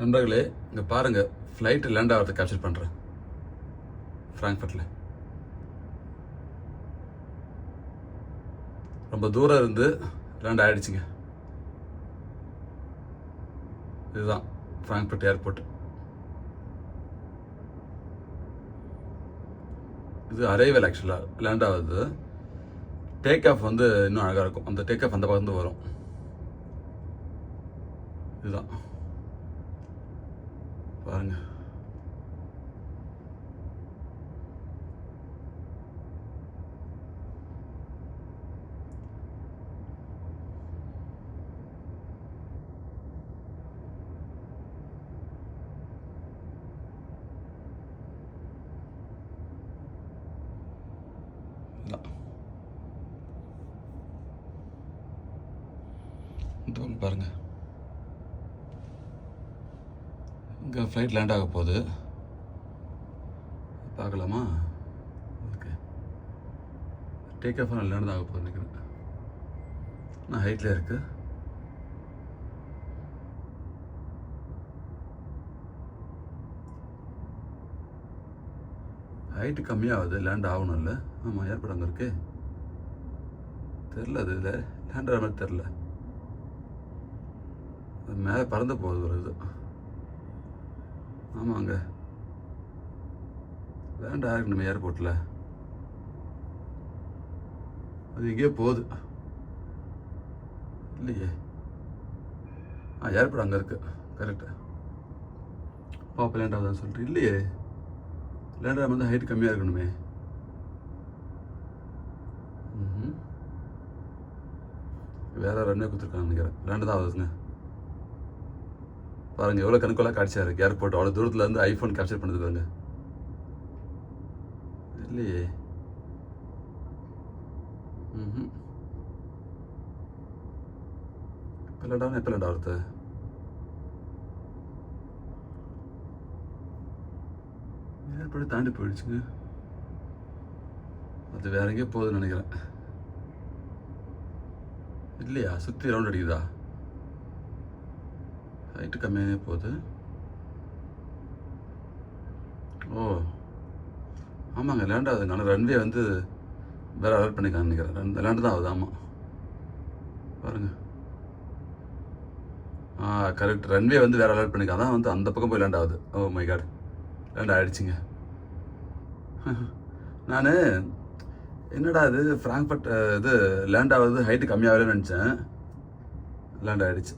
நண்பர்களே இங்கே பாருங்கள் ஃப்ளைட்டு லேண்ட் ஆகிறத கேப்சர் பண்ணுறேன் ஃப்ராங்க்ஃபர்ட்டில் ரொம்ப தூரம் இருந்து லேண்ட் ஆயிடுச்சுங்க. இதுதான் ஃப்ராங்க்ஃபர்ட் ஏர்போர்ட் இது அரைவல் ஆக்சுவலாக லேண்ட் ஆகுது. டேக் ஆஃப் வந்து இன்னும் அழகாக இருக்கும். அந்த டேக் ஆஃப் அந்த பக்கம் வரும். இதுதான். பாருங்க இதான். இந்த பக்கம் பாருங்க இங்கே ஃப்ளைட் லேண்ட் ஆக போகுது. பார்க்கலாமா? ஓகே. டேக் ஆஃப் ஆனால் லேண்ட் ஆக போகுது நினைக்கிறேன். நான் ஹைட்டில் இருக்கு. ஹைட்டு கம்மியாகுது லேண்ட் ஆகணும்ல. ஆமாம் ஏர்போர்ட் அங்கே இருக்கு. தெரில அது இல்லை. லேண்ட் ஆகிற மாதிரி தெரில மேலே பறந்து போகுது ஒரு இது. ஆமாங்க. வேண்டாம் ஆகிருக்கு நம்ம ஏர்போர்ட்டில் அது எங்கேயோ போகுது. இல்லையே. ஆ ஏர்போர்ட் அங்கே இருக்கு. கரெக்டு பாப்பா லேண்ட் ஆகுதான்னு சொல்லிட்டு. இல்லையே. லேண்ட் ஆகும் வந்து ஹைட் கம்மியாக இருக்கணுமே. ம்ஹும். வேற ரன்னே கொடுத்துருக்காங்க நினைக்கிறேன். லேண்டு தான் ஆகுதுங்க. பாருங்க எவ்வளோ கணக்கெல்லாம் காட்சியாக இருக்குது ஏர்போர்ட் அவ்வளோ தூரத்தில் இருந்து ஐஃபோன் கேப்சர் பண்ணுது பாருங்க. இல்லையே ம் எப்பலண்டா லேண்ட் எப்போ ஏர்போர்ட் தாண்டி போயிடுச்சுங்க. அது வேற எங்கேயோ போகுதுன்னு நினைக்கிறேன். இல்லையா சுற்றி ரவுண்ட் அடிக்குதா? ஹைட்டு கம்மியாகவே போகுது. ஓ. ஆமாங்க லேண்ட் ஆகுதுங்க ஆனால் ரன்வே வந்து வேற அலர்ட் பண்ணிக்கான்னு நினைக்கிறேன். லேண்டு தான் ஆகுது. ஆமாம் பாருங்கள் ஆ கரெக்ட் ரன்வே வந்து வேற அலர்ட் பண்ணிக்கலாம் அதான் வந்து அந்த பக்கம் போய் லேண்ட் ஆகுது. ஓ மை காட் லேண்ட் ஆகிடுச்சிங்க நான் என்னடா இது? ஃப்ராங்க்ஃபர்ட் இது லேண்ட் ஆகுது. ஹைட்டு கம்மியாகவே நினச்சேன். லேண்ட் ஆகிடுச்சு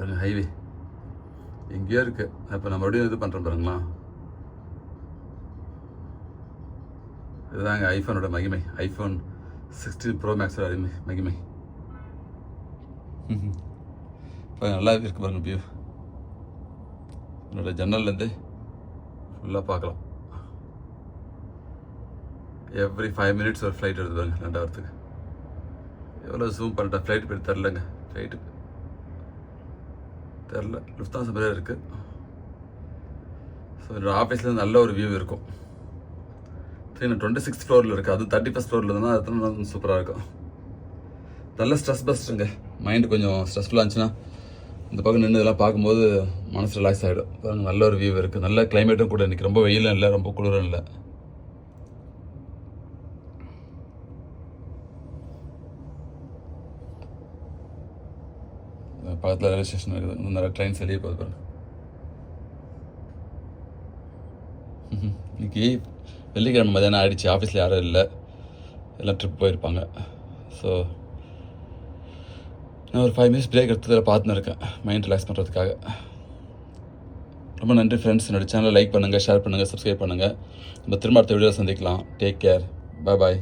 பாருங்க ஹைவே எங்கேயோ இருக்கு. அப்போ நான் மறுபடியும் இது பண்ணுறோம் பாருங்களா? இதுதாங்க ஐஃபோனோட மகிமை. ஐஃபோன் சிக்ஸ்டீன் ப்ரோ மேக்ஸோட அருமை மகிமை. இப்போ நல்லா இருக்கு பாருங்க வியூ என்னோட ஜன்னல்லேருந்து ஃபுல்லாக பார்க்கலாம். எவ்ரி ஃபைவ் மினிட்ஸ் ஒரு ஃப்ளைட் எடுத்து பாருங்க ரெண்டாவதுக்கு. எவ்வளோ ஜூம் பண்ணிட்டேன் ஃப்ளைட் போய் தரலங்க. ஃப்ளைட்டுக்கு தெரில. லுஃப்தான்ஸ் மாதிரியே இருக்குது ஸோ என்னோட ஆஃபீஸில் நல்ல ஒரு வியூ இருக்கும். சரி நான் டுவெண்ட்டி சிக்ஸ் ஃப்ளோரில் இருக்குது அது தேர்ட்டி ஃபஸ்ட் ஃப்ளோரில் இருந்தால் அது சூப்பராக இருக்கும். நல்ல ஸ்ட்ரெஸ் பஸ்ட்டுங்க மைண்டு கொஞ்சம் ஸ்ட்ரெஸ்ஃபுல்லாக இருந்துச்சுன்னா இந்த பக்கம் நின்று இதெல்லாம் பார்க்கும்போது மனசு ரிலாக்ஸ் ஆகிடும் நல்ல ஒரு வியூ இருக்குது நல்ல கிளைமேட்டும் கூட இன்றைக்கி ரொம்ப வெயிலும் இல்லை ரொம்ப குளிரும் இல்லை. பக்கத்தில் ரயில்வே ஸ்டேஷன் இருக்குது இன்னும் நிறைய ட்ரெயின்ஸ் வெளியே போகுது பாருங்க. இன்னைக்கு வெள்ளிக்கிழமை மதியானம் ஆகிடுச்சு ஆஃபீஸில் யாரும் இல்லை. எல்லாம் ட்ரிப் போயிருப்பாங்க. ஸோ நான் ஒரு ஃபைவ் மினிட்ஸ் பிரேக் எடுத்து பார்த்துன்னு இருக்கேன். மைண்ட் ரிலாக்ஸ் பண்ணுறதுக்காக ரொம்ப நன்றி ஃப்ரெண்ட்ஸ் என்னோட சேனலை லைக் பண்ணுங்கள் ஷேர் பண்ணுங்கள் சப்ஸ்கிரைப் பண்ணுங்கள் நம்ம திரும்ப அடுத்த வீடியோ சந்திக்கலாம். டேக் கேர் பாய் பாய்